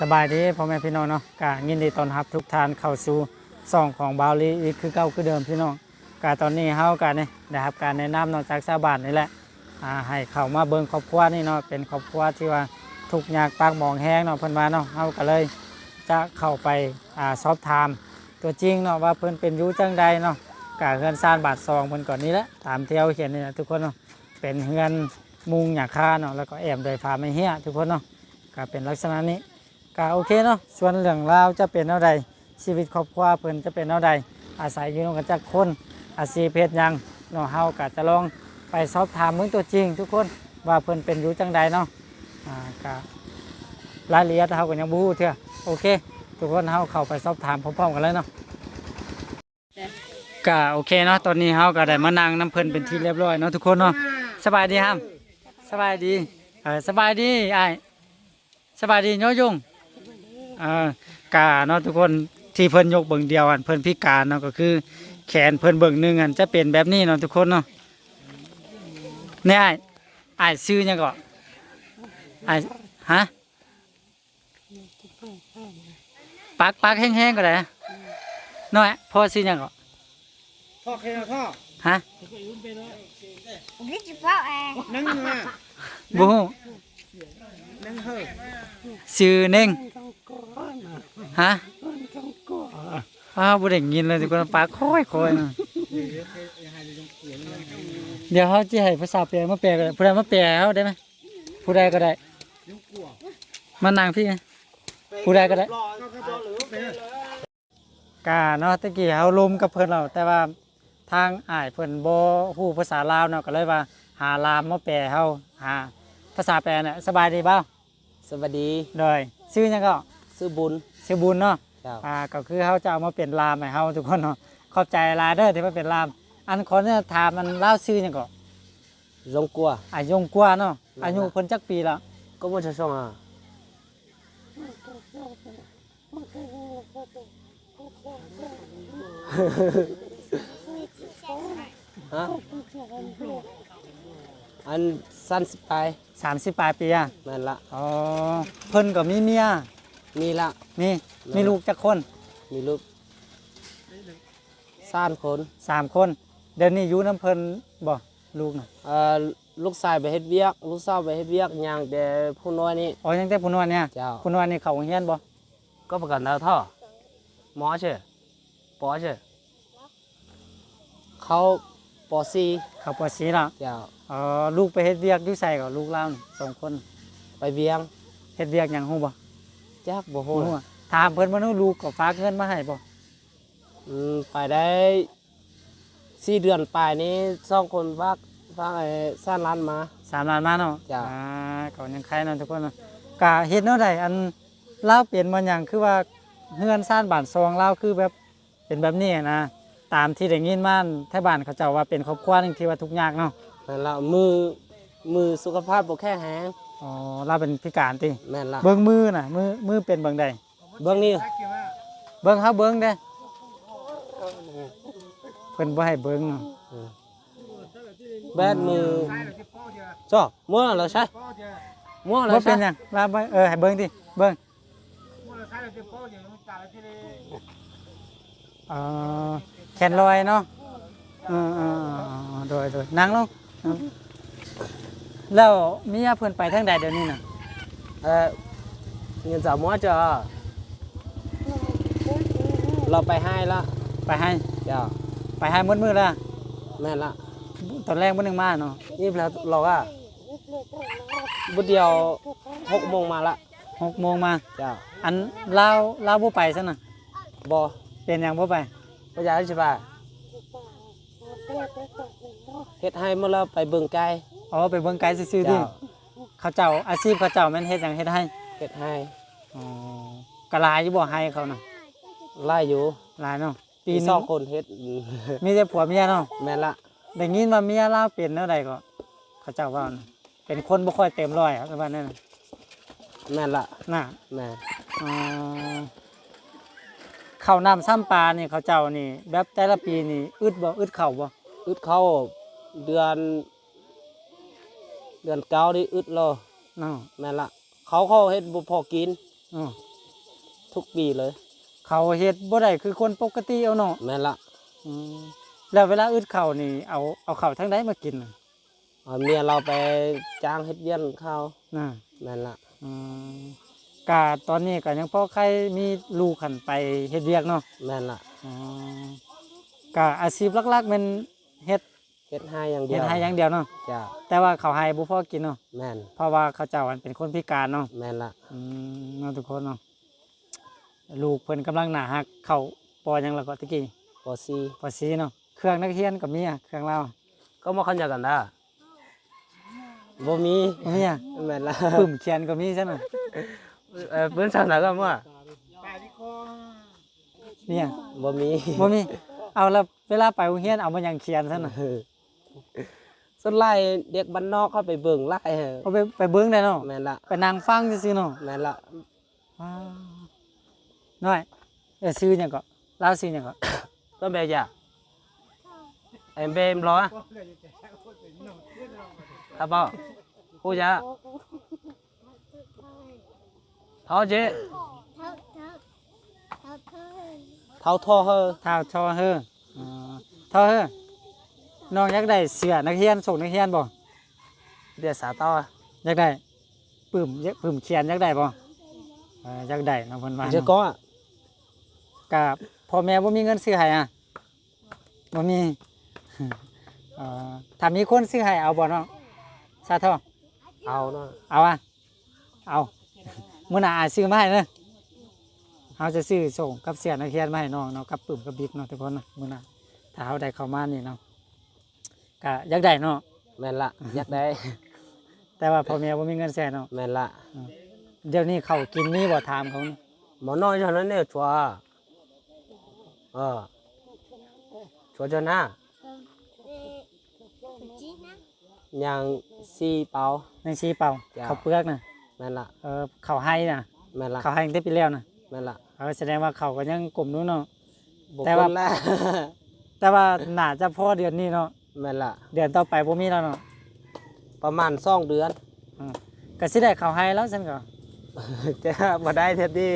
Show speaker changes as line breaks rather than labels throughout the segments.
สบายดีพ่อแม่พี่น้องเนาะกายินดีต้อนรับทุกท่านเข้าสู่ซองของบาวลีอีกคือเก่าคือเดิมพี่น้องกาตอนนี้เฮากันนี่ได้รับ การแนะนำนอกจากชาวบ้านนี่แหละอ่าให้เข้ามาเบิ่งครอบครัวนี่เนาะเป็นครอบครัวที่ว่าทุกข์ยากปากหมองแห้งเนาะเพิ่นว่าเนาะเฮาก็เลยจะเข้าไปอ่าสอบถามตัวจริงเนาะว่าเพิ่นเป็นอยู่จังใดเนาะกาเฮือนซ่านบาทซองเพิ่นก่อนนี้แหละตามที่เฮาเขียนนี่นะทุกคนเนาะเป็นเฮือนมุงหญ้าคาเนาะแล้วก็แอมด้วยฟ้าไม้เหี้ยทุกคนเนาะก็เป็นลักษณะนี้ ก็โอเคเนาะส่วนเรื่องราวจะเป็นเท่าใดชีวิตครอบครัวเพิ่นจะเป็นเท่าใดอาศัยอยู่นำกันจากคนอาชีพเพศยังเนาะเฮาก็จะลองไปสอบถามเมืองตัวจริง ทุกคนว่าเพิ่นเป็นอยู่จังใดเนาะอ่าก็รายละเอียดเฮาก็ยังบ่ฮู้เทื่อโอเค ทุกคนเฮาเข้าไปสอบถามพร้อมๆกันเลยเนาะก็โอเคเนาะตอนนี้เฮาก็ได้มานั่งน้ำเพิ่นเป็นที่เรียบร้อยเนาะทุกคนเนาะสบายดีครับสบายดีเออสบายดีอ้ายสบายดีโยยง กาเนาะทุกคนที่เพิ่นยกเบิ่งเดียวอันเพิ่นพิการเนาะก็คือ แขนเพิ่นเบิ่งหนึงอันจะเป็นแบบนี้เนาะทุกคนเนาะเนี่ยอ้ายอ้ายซื้อหยังก็อ้ายฮะปักปักแห้งๆก็ได้น้อยพ่อซื้อหยังก็
พ่อแค่พ่อ
ฮะ
Biết chụp pháo à
นั่งมา
บ่ฮู้
นั่งเฮ้อ
ซื้อเน่งฮะอ้าวบ่ได้ยินเลยทุกคนปากค่อยๆเนะเดี๋ยวเขาจะให้ภาษาแปลมาแปลก็ได้ผู้ใดมาแปลเขาได้ไหมผู้ใดก็ได้มานั่งพี่ผู้ใดก็ได้
กา
เนาะตะกี้เขาลมกับเพิ่นเราแต่ว่าทางอ้ายเพิ่นบ่ฮู้ภาษาลาวเนาะก็เลยว่า หาลามมาแปลเฮาหาภาษาแปลน่ะสบายดีเปล่า
สวัสดี
โดยชื่อหยังก็
ซื้อบุญ
ชื่อบุญเนาะ
เจ้า
อ่าก็คือเขาจะเอามาเป็นลามให้เฮาทุกคนเนาะขอบใจหลายเด้อที่มาเป็นลาม อันคนเนี่ยถามมันเล่าวชื่อหยังก็
รงกัว
อายุกว่าเนาะอายุเพิ่นจักปีละ
ก็มันจะส่งอะฮะอัน สั้นสิไป
สามสิบปลายปีอะ
แม่นละ
อ๋อเพิ่นก็มีเมีย
มีละ
มีมีลูกจักคน
มีลูกสามคน
สามคน เดี๋ยวนี้อยู่น้ำเพิ่นบ่ลูกน่ะ
เอ่อลูกชายไปเฮ็ดเวียก ลูกสาวไปเฮ็ดเวียกอย่างแต่ผู้น้อยนี่
อ๋อยังแต่ผู้นวลเนี่ย
เจ้า
ผู้นวลนี่เขาโรงเรียนบ่
ก็ประกันดาวท่อหมอเช่ปอเช่เขาปอ ซี
เขาปอสีละ
เจ้า
อ๋อลูกไปเฮ็ดเวียกอยู่ใส่กับลูกเล่านี่สองคน
ไปเวียง
เฮ็ดเวียกหยังฮู้บ่
จักบ่
ฮู้
ฮู้
อะถามเพิ่นว่านู้ลูกก็ฝากเงินมาให้บ่
อืมไปได้สี่เดือนปลายนี้สองคนฝากฝากไอ้ซ่านร้านมา
สามล้านมาเนาะ
จ้ะ
อ่าก็ยังใครเนาะทุกคนเนาะกะเฮ็ดแนวใดอันลาวเปลี่ยนมาหยังคือว่าเฮือนซ่านบ้านซองลาวคือแบบเป็นแบบนี้นะ ตามที่ได้ยินมาแถวบ้านเขาเจ้าว่าเป็นครอบครัวหนึงที่ว่าทุกข์ยากเนาะ
นั่นละมือมือสุขภาพบ่แข็งแรง
อ๋อเราเป็นพิการติ
แม่นละ
เบิ้งมือน่ะมือมือเป็นเบิ้งใด
เบื้องนี้
เบิ้งเฮาเบิ้งเด้เพิ่นบ่ให้เบิ้งเนาะ
แบนมือจ้อมั่วแล้วใช่มั่วแล้
บ่
ว
เป็
ใช่
นหยังลาบ่เออให้เบิ้งติเบิ้งอ๋อ แขนลอยเนาะเออเออเออโดยโดยนั่งลงนั่งแล้วเมียเพิ่นไปทางใดเดี๋ยวนี้น่ะ
เออเงินสาวมั่วจ้ะเราไปให้ละ
ไปให้
เจ้า
ไปให้หมดมื้อแล้ว
แม่นละ
ตอนแรกบ่นึงมาเนาะ
นี่แล้วเราว่าบุดเดียวหกโมงมาละ
6โมงมา
เจ้า
อันลาวลาวบ่ไปซะน่ะ
บอ
เป็นหยังบ่ไป
พระยาใช่ป่ะเฮ็ดให้เมื่อเราไปเบิ่งไกล
อ๋อไปเบิ่งไกลซื่อๆดิ
เจ้า
เขาเจ้าอาชีพเขาเจ้าแม่นเฮ็ดหยังเฮ็ดให้
เฮ็ดให้
อ๋อกะลายอยู่บ่ให้เขาน่ะ
ไล่อยู่
หลายเนาะปี
ปี
ห
ส
นึ
อง
ง
คนเฮ็ด
มีแต่ผัวเมียเนาะ
แม่นละ
ได้ยินว่าเมียลาวเป็นแนวใดก็เขาเจ้าว่าน่ะเป็นคนบ่ค่อยเต็มร้อยครับว่านั่นน่ะ
แม่นละ
น่ะ
แม่
อ๋อ ข้าวน้ำซ้ำปลานี่เขาเจ้านี่ แบบแต่ละปีนี่อึดบ่อึดข้าวบ่
อึดเข้าเดือน เดือนเก้านี่อึดเลย
เนาะ
แม่นละเขาเขาเฮ็ดบ่พอกิน
ออ๋อ
ทุกปีเลย
เขาเฮ็ดบ่ได้คือคนปกติเอาเนาะ
แม่นละ
อืมแล้วเวลาอึดข้าวนี่เอาเอาข้าวทั้งใดมากินน่ะ
เอาเมียเราไปจ้างเฮ็ดเวียนเขา
น่ะ
แม่นละ
อืม กะตอนนี้ก็ยังพอใครมีลูกขันไปเฮ็ดเวียกเนาะ
แม่นละ
อ๋อกะอาชีพหลักๆแมันเฮ็ด
เฮ็ดให้อย่างเดี
เฮ็
ย
ด
ว
ให้อย่างเดียวเนาะ
จ้า
แต่ว่าเขาให้บ่พอกินเนาะ
แม่น
เพราะว่าเขาเจ้าอันเป็นคนพิการเนาะ
แม่นละ
อืมเนาะทุกคนเนาะลูกเพิ่นกำลังหนาหักเข้าปอหยังแล้วก็ตะกี้
ปอซี
ปอซีเนาะเครื่องนักเรียนก็มีอะเครื่องเรา
ก็มาคันยากันได้บ่มี
บ่มีอะ
แม่นละ
ปึ้มเขียนก็มีซั่นน่ะ
เออเพิ่นสาวนาก็ว่า
ปลาที่คอ
เนี่ย
บ่มี
บ่มี เอาแล้วเวลาไปโรงเรียนเอามาหยังเขียนซั่นน่ะ
เออส่วนไล่เด็กบ้านนอกเขาไปเบิ่งไล่
เอาไปไปเบิ่งได้เนาะ
แม่นละ
ไปนั่งฟังซื่อๆเนาะ
แม่นละ
ว้าวน้อยเออซื้อหยังก็ลาวซื้อหยังก็
ก็แบบจ้ะไอ้เบมรอครับพ่อผู้จ้ะ ท้อเจ๊
thợ thợ thợ thợ
เท้าท่อเฮอ
ท้าวทอเฮออ๋อทอเฮอน้องอยากได้เสื้อนักเรียนส่งนักเรียนบ่
เดี๋ยวสาต่อ
อยากได้ปึ้มอยากปึ้มเขียนอยากได้บ่เอออยากได้เนาะเพิ่นว่า
เจ๊
เนาะ
ก็อะ
กับพ่อแม่บ่มีเงินซื้อให้อะบ่มีเอ่อถ้ามีคนซื้อให้เอาบ่เนาะสาทอ
เอาเนาะ
เอาอะเอา มื้อหน้าอาจซื้อมาให้เด้อเฮาจะซื้อส่งกับเสียนักเรียนมาให้น้องเนาะกับปึ้มกับบิ๊กเนาะทุกคนเนาะมื้อหน้าถ้าเฮาได้เข้ามานี่เนาะก็อยากได้เนาะ
แม่นละอยากได้
แต่ว่าพ่อแม่บ่มีเงินแสนเนาะ
แม่นละ
เดี๋ยวนี้เขาวกินมีบ่ถามเขานี่
หมอน้อยเท่านั้นเนี่ยชัวร์เออชัวร์จนหน้า
chị nè
ยางซีเปา
ในชีเป่า
จ้ะ
ข้าวเปลือกน่ะ
แม่นละ
เออข้าวไห้น่ะ
แม่นละ
ข้าวไห้ตั้งแต่ปีแล้วน่ะ
แม่นละ
เออแสดงว่าเขาก็ยังกลุ่มนู้นเนาะ
บุค
แต่
ค
ว่า
ลละ
แต่ว่าน่าจะพอเดือนนี้เนาะ
แม่นละ
เดือนต่อไปบ่มีแล้วเนาะ
ประมาณสองเดือน
อืมก็สิได้ข้าวไห้แล้วซั่นก็
จะมาได้เท็ดดี้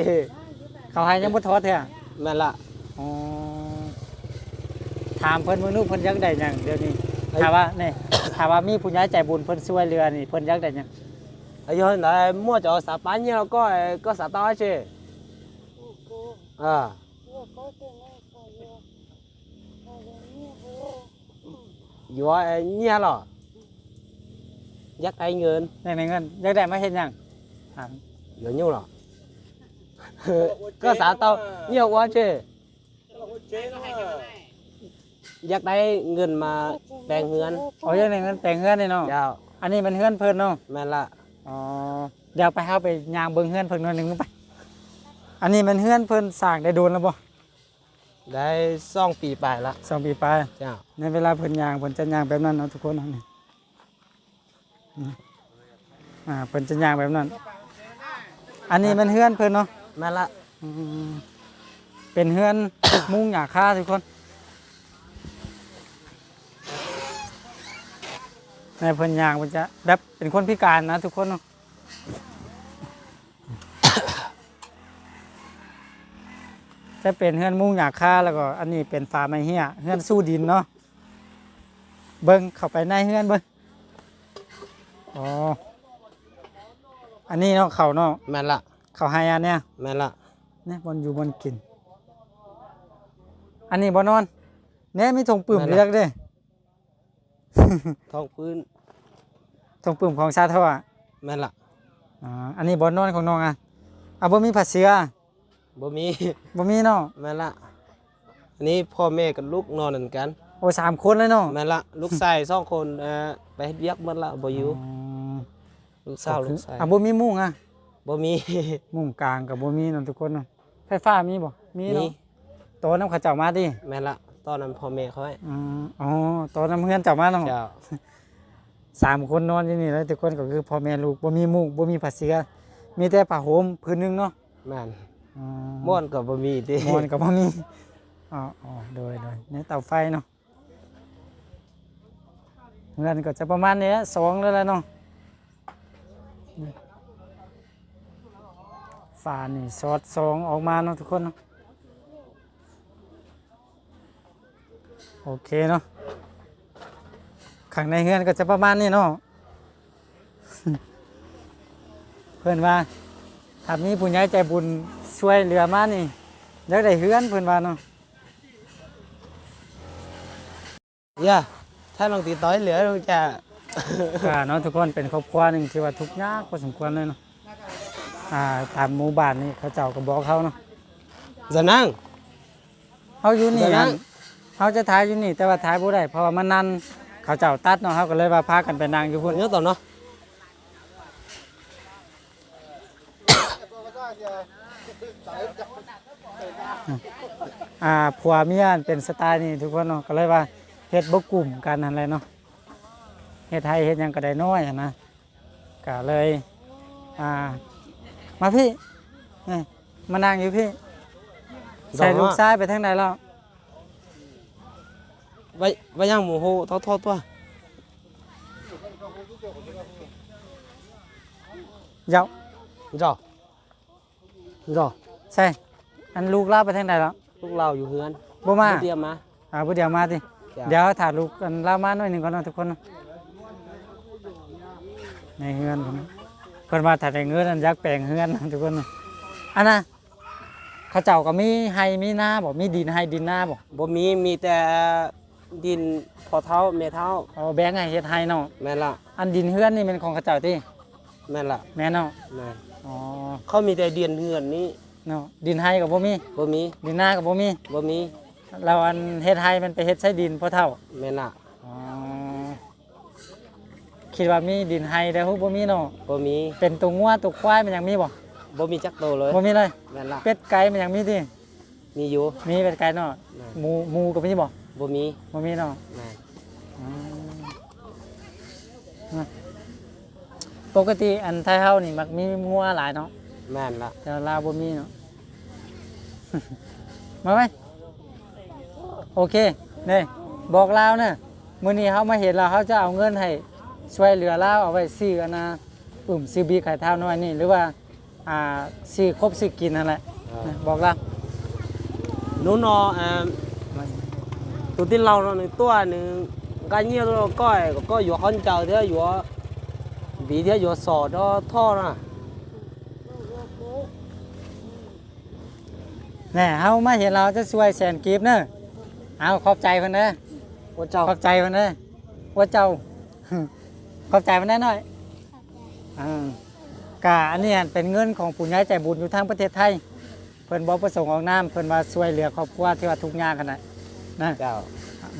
ข้าวไห้ยังบ่ทอดแท้
แม่นละ
อ๋อถามเพิ่นมื้อนู้นเพิ่นอยากได้หยังเดี๋ยวนี้
เอ้ย
ถามว่านี่ถามว่ามีผู้ใหญ่ใจบุญเพิ่นช่วยเหลือนี่เพิ่นอยากได้หยัง
อายุไหนมั่วจะเอาสาปานเนี่ยก็ก็สาต่อใช่
cô
อ่า
cô cô tiền này cô vô cô vô nhiều vô
อยู่ว่าเนี่ยหรออยากได้เงิน
อยากได้เงินอยากได้มาเฮ็ดหยังถาม
เดี๋ยวนิ้วหรอก็สาต่อเนี่ยว่าใช่
เจ๊นะ
อยากได้เงินมาแปลงเงิน
โอ้ยอยากได้เงินแต่งเงินนี่เนาะ
เจ้า
อันนี้มันเฮือนเพิ่นเนาะ
แม่นละ
อ๋อเดี๋ยวไปเฮาไปย่างเบิ่งเฮือนเพิ่นหน่อยหนึงไป อันนี้มันเฮือนเพิ่นสร้างได้โดนแล้วบ่
ได้สองปีไปละ
สองปีไป
เจ้า
ในเวลาเพิ่นย่างเพิ่นจะย่างแบบนั้นเนาะทุกคนเนาะนี่อืมอ่าเพิ่นจะย่างแบบนั้น อันนี้มันเฮือนเพิ่นเนาะ
แม่นละ
อืมเป็นเฮือน มุงหญ้าคาทุกคน ในเพิ่นย่างเพิ่นจะแบบเป็นคนพิการนะทุกคนเนาะจะเป็นเฮือนมุงหยาคาแล้วก็อันนี้เป็นฝาไม้เหี้ยเฮือนสู้ดินเนาะเบิ้งเข้าไปในเฮือนเบิ้งอ๋ออันนี้เนาะเขาเนาะ
แม่นละ
เขาให้อันเนี้ย
แม่นละ
เนี่ยบนอยู่บนกิน อันนี้บนนอนเนี่ยมีธงปื้มเลือกเด้
ท้องพื้น
ธงปื้มของชาเท่าอะ
แม่นละ
อ่าอันนี้บนนอนของน้องอะอะบ่มีผัดเสือ
บ่มี
บ่มีเนาะ
แม่นละอันนี้พ่อแม่กับลูกนอนกัน
โอ้สามคนเลยเนาะ
แม่นละลูกชายสองคนเอ่อไปเฮ็ดเวียกหมดละบ่อยู่
อ๋อ
ลูกสาวลูกชาย
อะบ่มีมุ้งอะ
บ่มี
มุมกลางกับบ่มีนั่นทุกคนเนาะไฟฟ้ามีบ่มี
มี
เนาะโตน้ำเขาเจ้ามาดิ
แม่นละ ตอนนั้นพ่อแม่เขาให้
อ๋ออ๋อโตน้ำเพื่อนเจ้ามาเนาะ
เจ้า
สามคนนอนอยู่นี่แล้วทุกคนก็คือพ่อแม่ลูกบ่มีมุ้งบ่มีผ้าเสื้อมีแต่ผ้าห่มพื้นหนึงเนาะ
แม่น
อ๋อ
ม่วนก็บ่มีติ
หมอนก็บ่มีอ๋ออ๋อโดยโดยในเตาไฟเนาะเงินก็จะประมาณนี้แหละสองแล้วแหละเนาะไฟฝานี่สอดซองออกมาเนาะทุกคนเนาะ โอเคเนาะข้างในเฮือนก็จะประมาณนี้เนาะเพื่อนว่าถ้ามีผู้ใหญ่ใจบุญช่วยเหลือมานี่อยากได้เฮือนเพื่อนว่าเนาะ
ย่าถ้าลองตีต้อยเหลือลงจะ
ก็เนาะทุกคนเป็นครอบครัวหนึ่งที่ว่าทุกข์ยากพอสมควรเลยเนาะอ่าตามหมู่บ้านนี่เขาเจ้าก็บอกเขาเนาะ
จะนั่ง
เขาอยู่นี่
เดี๋ยวนะ
นั่น เขาจะถ่ายอยู่นี่แต่ว่าถ่ายบ่ได้เพราะว่ามันนันเขาเจ้าตัดเนาะเขาก็เลยว่าพากันไปนั่งอยู่พุ่น
nhớ tao nó
อ่าผัวเมียเป็นสไตล์นี่ทุกคนเนาะก็เลยว่าเฮ็ดบ่กลุ่มกันนั่นแหละเนาะเฮ็ดไทยเฮ็ดหยังก็ได้น้อยอะนะก็เลยอ่ามาพี่นี่มานั่งอยู่พี่ใส่ลูกซ้ายไปทางไหนแล้ว
vậy vậy nhang mồ hôi thao thao tua
เจ้า
rồi rồi
ใช่อันลูกลาไปทางไหนแล้ว
lúc nào อยู่เฮือน
บ่มา
เตรียมมา
อ่าบ่เดี๋ยวมาติ
จ้ะ
เดี๋ยวถ่ายลูกกันลามาหน่อยหนึงก่อนเนาะทุกคนเนาะในเฮือนพุ่นเพิ่นมาถ่ายแต่เงินอันยักแปลงเฮือนนะทุกคนเนาะอันน่ะเขาเจ้าก็มีไห้มีนาบ่มีดินไห้ดินนาบ่
บ่มีมีแต่ ดินพอเท้าเมเท้า
เอาแบ่งให้เฮ็ดไห้เนาะ
แม่นละ
อันดินเฮือนนี่เป็นของเขาเจ้าติ
แม่นละ
แม่นเนาะ
แม่น
อ๋อ
เขามีแต่ดินเฮือนนี้
เนาะดินไห้ก็บ่มี
บ่มี
ดินนาก็บ่มี
บ่มี
เราอันเฮ็ดไห้มันไปเฮ็ดใช้ดินพอเท่า
แม่นละ
อ๋อคิดว่ามีดินไฮแต่ฮู้บ่มีเนาะ
บ่มี
เป็นตัวงัวตัวควายมันยังมีบ่
บ่มีจักโตเลย
บ่มีเลย
แม่นละ
เป็ดไก่มันยังมีติ
มีอยู่
มีเป็ดไก่เนาะ
แม่น
หมูหมูก็มีบ่
บ่มี
บ่มีเนาะ
แม่น
อืมปกติอันไทยเฮานี่มักมีงัวหลายเนาะ
แม่นละ
แต่ลาวบ่มีเนาะ มาไหมโอเคนี่บอกลาวเนะมื้อนี้เฮามาเห็นแล้วเฮาจะเอาเงินให้ช่วยเหลือลาวเอาไว้ซื้ออันนะปุ่มซื้อบีไข่เท้าน้อยนี่หรือว่าอ่าซื้อครบซื้อกินนั่นแหละ
Ờ.
นะบอกลาว
หนูนอเอ่อ ตัวที่เราเนาะหนึ่งตัวหนึ่งกันเยี่ยเราก้อยก็อยู่คนเจ้าเด้ออยู่บีเดียวอยู่สอดอท่อน่ะ
แน่เฮามาเห็นเราจะช่วยแสนกีบเนอะเอาขอบใจเพิ่นเด้อ
ว่าเจ้า
ขอบใจเพิ่นเด้อว่าเจ้าขอบใจเพิ่นได้หน่อยอ่ากะอันนี้เป็นเงินของผู้ใหญ่ใจบุญอยู่ทางประเทศไทย เพิ่นบ่ประสงค์ออกนามเพิ่นมาช่วยเหลือครอบครัวที่ว่าทุกข์ยากกันน่ะ นะ
เจ้า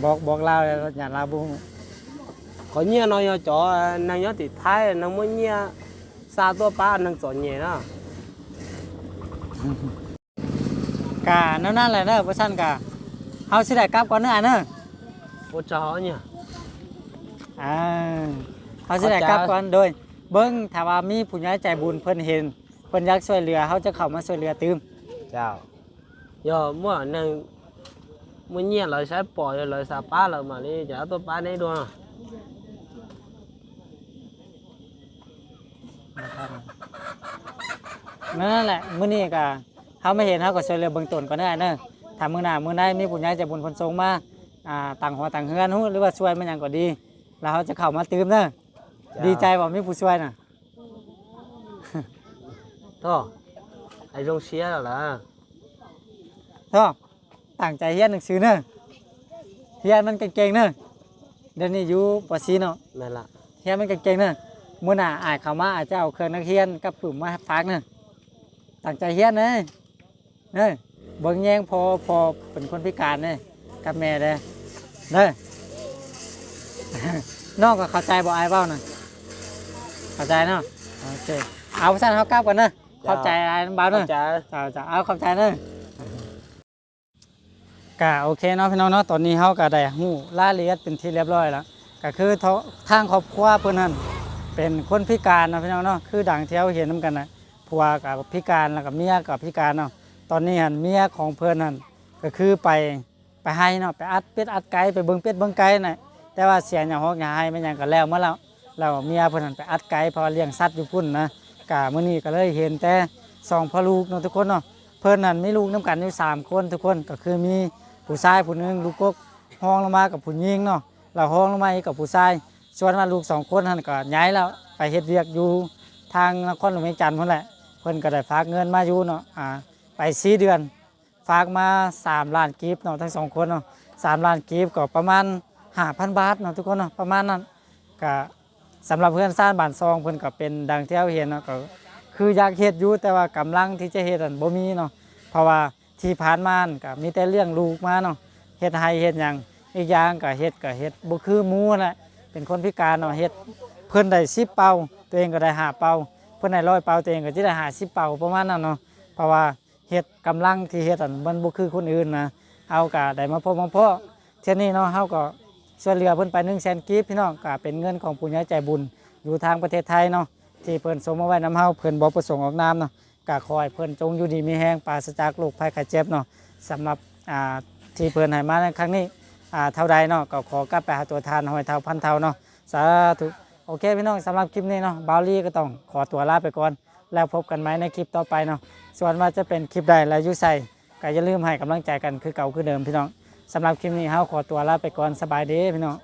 บอกบอกลาวแล้วอย่าลาวบ่ฮู้
có nhiều nó nhỏ chó nàng nhỏ thì thái nàng muốn nhiều xa tua ba nàng chó nhẹ đó
กะนั่นนั่นแหละเด้อบ่ซั่นกะเฮาสิได้กลับก่อนเด้ออะเด้อ
vô chó nhỉ
อ่าเฮาสิได้กลับก่อนโดย เบิ่งถ้าว่ามีผู้ใหญ่ใจบุญเพิ่นเห็นเพิ่นอยากช่วยเหลือเฮาจะเข้ามาช่วยเหลือตืม
chào giờ mua nàng muốn nhiều lời sẽ bỏ rồi lời xa ba lời mà đi chả tua ba này luôn à
นั่นแหละมื้อนี้ก็เฮาไม่เห็นเฮาก็ช่วยเหลือเบื้องต้นก่อนได้เด้อถ้ามื้อหน้ามื้อใดมีผู้ใหญ่ใจบุญเพิ่นส่งมาอ่าต่างหัวต่างเฮือนฮู้หรือว่าช่วยมันหยังก็ดี แล้วเฮาจะเข้ามาตืมเด้อ
Chào.
ดีใจบ่มีผู้ช่วยน่ะ
thôi ai rong xía rồi là
ท้อ ตั้งใจเรียนหนังสือเด้อเรียนมันเก่งๆเด้อเดี๋ยวนี้อยู่ป .4 เนาะ
mẹ lạ
เรียนมันเก่งๆเด้อมื้อหน้าอายเข้ามาอาจจะเอาเครื่องนักเรียนกับปุ่มมาฝากเด้อตั้งใจเรียนเด้อเด้อเบิ่งแยงพอพอเป็นคนพิการเด้อกับแม่เด้อเด้อน้องก็เข้าใจบ่อายเว้าน่ะเข้าใจเนาะโอเคเอาซั่นเฮากลับก่อนเด้อเข้าใจอายน้ำเบาเด้อ
chả
จ้าจ้าเอาขอบใจเด้อ กะโอเคเนาะพี่น้องเนาะตอนนี้เฮาก็ได้ฮู้รายละเอียดเป็นที่เรียบร้อยแล้วก็คือทางครอบครัวเพิ่นนั่นเป็นคนพิการเนาะพี่น้องเนาะคือดังเที่เฮาเห็นนํกันนะผัวกับพิการแล้วก็เมียกับพิการเนาะตอนนี้หันเมียของเพิ่นนั่นก็คือไปไปให้เนาะไปอัดเป็ดอัดไก่ไปเบิ่งเป็ดเบิ่งไก่น่ะแต่ว่าเสียหยังฮอกหยังให้มันยังก็แล้วเมาแล้วแล้วเมียเพิ่นนั่นไปอัดไก่พราะว่าเลี้ยงสัตว์อยู่พุ่นนะกะมื้อนี้ก็เลยเห็นแต่สองพ่อลูกเนาะทุกคนเนาะเพิ่นนั่นมีลูกน้ำกันอยู่สามคนทุกคนก็คือมี ผู้ชายผู้หนึงลูกกกห้องลงมากับผู้หญิงเนาะเราห้องลงมาอีกกับผู้ชายส่วนว่าลูกสองคนนั่นก็ย้ายแล้วไปเฮ็ดเวียกอยู่ทางนครหลวงเวียงจันทน์พุ่นแหละเพิ่นก็ได้ฝากเงินมาอยู่เนาะอ่าไปสี่เดือน ฝากมา3ล้านกีบเนาะทั้งสองคนเนาะสามล้านกีบก็ประมาณ5,000บาทเนาะทุกคนเนาะประมาณนั้นก็สำหรับเพื่อนสร้างบ้านซองเพิ่นก็เป็นดังที่เราเห็นเนาะก็คืออยากเฮ็ดอยู่แต่ว่ากำลังที่จะเฮ็ดอันบ่มีเนาะเพราะว่า ที่ผ่านมานั่นก็มีแต่เรื่องลูกมาเนาะเฮ็ดให้เฮ็ดหยังอีกอย่างก็เฮ็ดก็เฮ็ดบ่คือหมู่นั่นแหละเป็นคนพิการเนาะเฮ็ดเพิ่นได้10เป่าตัวเองก็ได้หาเป่าเพิ่นได้ร้อยเป่าตัวเองก็สิได้50เป่าประมาณนั้นเนาะเพราะว่าเฮ็ดกำลังที่เฮ็ดอันมันบ่คือคนอื่นนะเอาก็ได้มาพบมาเพาะเช่นนี้เนาะเฮาก็ช่วยเหลือเพิ่นไป1 0 0 0 0 0กีบพี่น้องก็เป็นเงินของผู้ใหญ่ใจบุญอยู่ทางประเทศไทยเนาะที่เพิ่นส่งมาไว้นํเฮาเพิ่นบ่ประสงค์ออกนามเนาะ ก็ขอให้เพิ่นจงอยู่ดีมีแรงปราศจากโรคภัยไข้เจ็บเนาะสำหรับอ่าที่เพิ่นให้มาในครั้งนี้อ่าเท่าใดเนาะก็ขอกลับไปหาตัวทานหอยเท่าพันเท่าเนาะสาธุโอเคพี่น้องสำหรับคลิปนี้เนาะบาลี่ก็ต้องขอตัวลาไปก่อน แล้วพบกันไหมในคลิปต่อไปเนาะส่วนว่าจะเป็นคลิปใดและยุใส่ก็อย่าลืมให้กำลังใจกันคือเก่าคือเดิมพี่น้องสำหรับคลิปนี้เฮาขอตัวลาไปก่อนสบายดีพี่น้อง